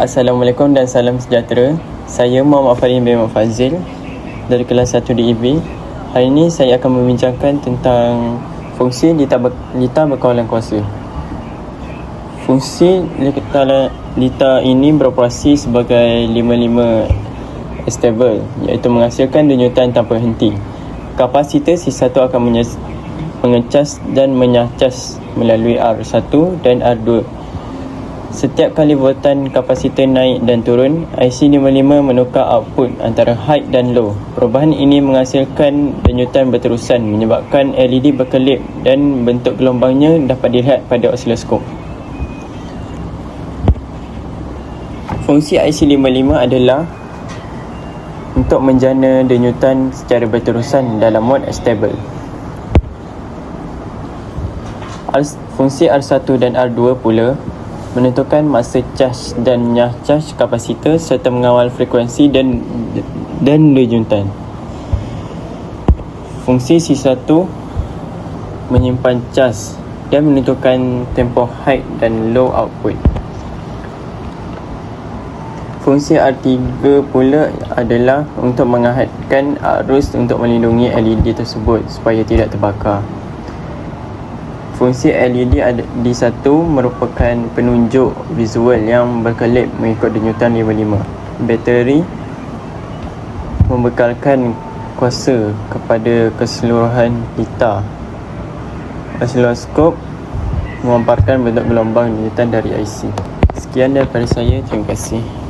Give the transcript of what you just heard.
Assalamualaikum dan salam sejahtera. Saya Muhammad Farin bin Muhammad Fazil dari kelas 1 DEB. Hari ini saya akan membincangkan tentang fungsi lita, ber, lita berkawalan kuasa. Fungsi lita, lita ini beroperasi sebagai 55 stable iaitu menghasilkan denyutan tanpa henti. Kapasitor C1 akan mengecas dan menyacas melalui R1 dan R2 Setiap kali voltan kapasitor naik dan turun, IC55 menukar output antara high dan low. Perubahan ini menghasilkan denyutan berterusan menyebabkan LED berkelip dan bentuk gelombangnya dapat dilihat pada osiloskop. Fungsi IC55 adalah untuk menjana denyutan secara berterusan dalam mod stable. Fungsi R1 dan R2 pula menentukan masa charge dan nyah charge kapasitor serta mengawal frekuensi dan dan denyutan. Fungsi C1 menyimpan charge dan menentukan tempoh high dan low output. Fungsi R3 pula adalah untuk mengahadkan arus untuk melindungi LED tersebut supaya tidak terbakar. Fungsi LED D1 merupakan penunjuk visual yang berkelip mengikut denyutan 55. Bateri membekalkan kuasa kepada keseluruhan pita. Osiloskop memamparkan bentuk gelombang denyutan dari IC. Sekian daripada saya. Terima kasih.